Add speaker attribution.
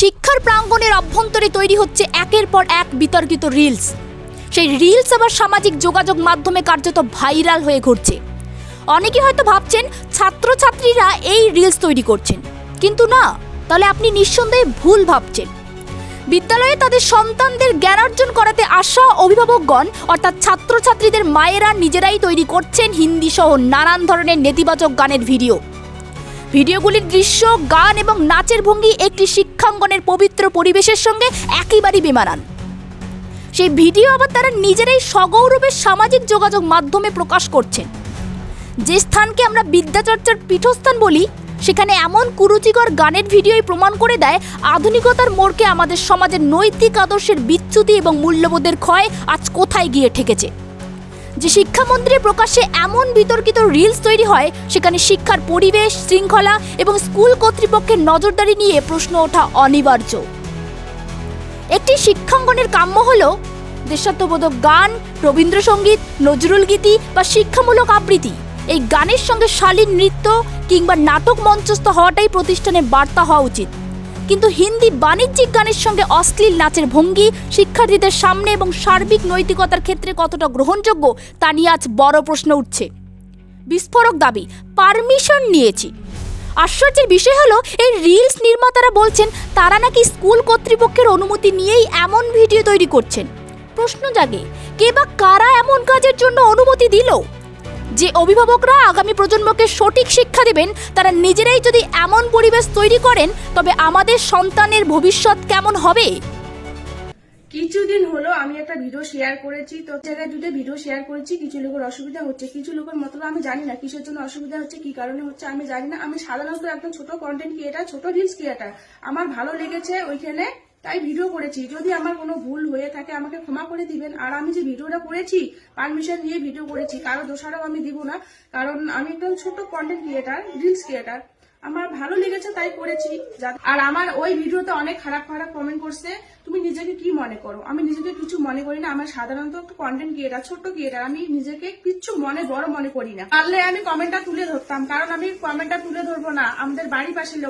Speaker 1: শিক্ষার প্রাঙ্গণের অভ্যন্তরে তৈরি হচ্ছে একের পর এক বিতর্কিত রিলস সেই রিলস আবার সামাজিক যোগাযোগ মাধ্যমে কার্যত ভাইরাল হয়ে ঘুরছে। অনেকে হয়তো ভাবছেন ছাত্রছাত্রীরা এই রিলস তৈরি করছেন। কিন্তু না, তাহলে আপনি নিঃসন্দেহে ভুল ভাবছেন। বিদ্যালয়ে তাদের সন্তানদের জ্ঞানার্জন করাতে আসা অভিভাবকগণ, অর্থাৎ ছাত্রছাত্রীদের মায়েরা নিজেরাই তৈরি করছেন হিন্দি সহ নানান ধরনের নেতিবাচক গানের ভিডিও ভিডিওগুলির দৃশ্য, গান এবং নাচের ভঙ্গি একটি শিক্ষাঙ্গনের পবিত্র পরিবেশের সঙ্গে একেবারেই বেমানান। সেই ভিডিও আবার তারা নিজেরাই সগৌরবে সামাজিক যোগাযোগ মাধ্যমে প্রকাশ করছেন। যে স্থানকে আমরা বিদ্যাচর্চার পীঠস্থান বলি, সেখানে এমন কুরুচিকর গানের ভিডিওই প্রমাণ করে দেয় আধুনিকতার মোড়কে আমাদের সমাজের নৈতিক আদর্শের বিচ্যুতি এবং মূল্যবোধের ক্ষয় আজ কোথায় গিয়ে ঠেকেছে। যে শিক্ষামন্ত্রী প্রকাশ্যে এমন বিতর্কিত রিলস তৈরি হয়, সেখানে শিক্ষার পরিবেশ, শৃঙ্খলা এবং স্কুল কর্তৃপক্ষের নজরদারি নিয়ে প্রশ্ন ওঠা অনিবার্য। একটি শিক্ষাঙ্গনের কাম্য হল দেশাত্মবোধক গান, রবীন্দ্রসঙ্গীত, নজরুল গীতি বা শিক্ষামূলক আবৃত্তি। এই গানের সঙ্গে শালীন নৃত্য কিংবা নাটক মঞ্চস্থ হওয়াটাই প্রতিষ্ঠানের বার্তা হওয়া উচিত। কিন্তু হিন্দি বাণিজ্যিক গানের সঙ্গে অশ্লীল নাচের ভঙ্গি শিক্ষার্থীদের সামনে এবং সার্বিক নৈতিকতার ক্ষেত্রে কতটা গ্রহণযোগ্য তা নিয়ে আজ বড় প্রশ্ন উঠছে। বিস্ফোরক দাবি, পারমিশন নিয়েছি। আশ্চর্যের বিষয় হলো, এই রিলস নির্মাতারা বলছেন, তারা নাকি স্কুল কর্তৃপক্ষের অনুমতি নিয়েই এমন ভিডিও তৈরি করছেন। প্রশ্ন জাগে, কে বা কারা এমন কাজের জন্য অনুমতি দিল? যে অভিভাবকরা আগামী প্রজন্মকে সঠিক শিক্ষা দেবেন, তারা নিজেরাই যদি এমন পরিবেশ তৈরি করেন, তবে আমাদের সন্তানের ভবিষ্যৎ কেমন হবে?
Speaker 2: কিছুদিন হলো আমি একটা ভিডিও শেয়ার করেছি, তো জায়গায় দুটো ভিডিও শেয়ার করেছি, কিছু লোকের অসুবিধা হচ্ছে, কিছু লোকের মতলব আমি জানি না, কিসের জন্য অসুবিধা হচ্ছে, কি কারণে হচ্ছে আমি জানি না, আমি সাধারণত একদম ছোট কন্টেন্ট ক্রিয়েটার ছোট রিলস ক্রিয়েটার আমার ভালো লেগেছে ওইখানে তাই ভিডিও করেছি। যদি আমার কোনো ভুল হয়ে থাকে, আমাকে ক্ষমা করে দিবেন। আর আমি যে ভিডিওটা করেছি পারমিশন নিয়ে ভিডিও করেছি, কারও দোষারও আমি দিব না। কারণ আমি একদম ছোট কন্টেন্ট ক্রিয়েটার রিলস ক্রিয়েটার আমার ভালো লেগেছে তাই করেছি। আর আমার ওই ভিডিওতে অনেক খারাপ খারাপ কমেন্ট করছে। তুমি নিজেকে কি মনে করো? আমি নিজেকে কিছু মনে করি না। আমার সাধারণত কন্টেন্ট ক্রিয়েটার ছোট্ট ক্রিয়েটার আমি নিজেকে কিচ্ছু মনে, বড় মনে করি না। পারলে আমি কমেন্টটা তুলে ধরতাম। কারণ আমি কমেন্টটা তুলে ধরবো না। আমাদের বাড়ির পাশের লোক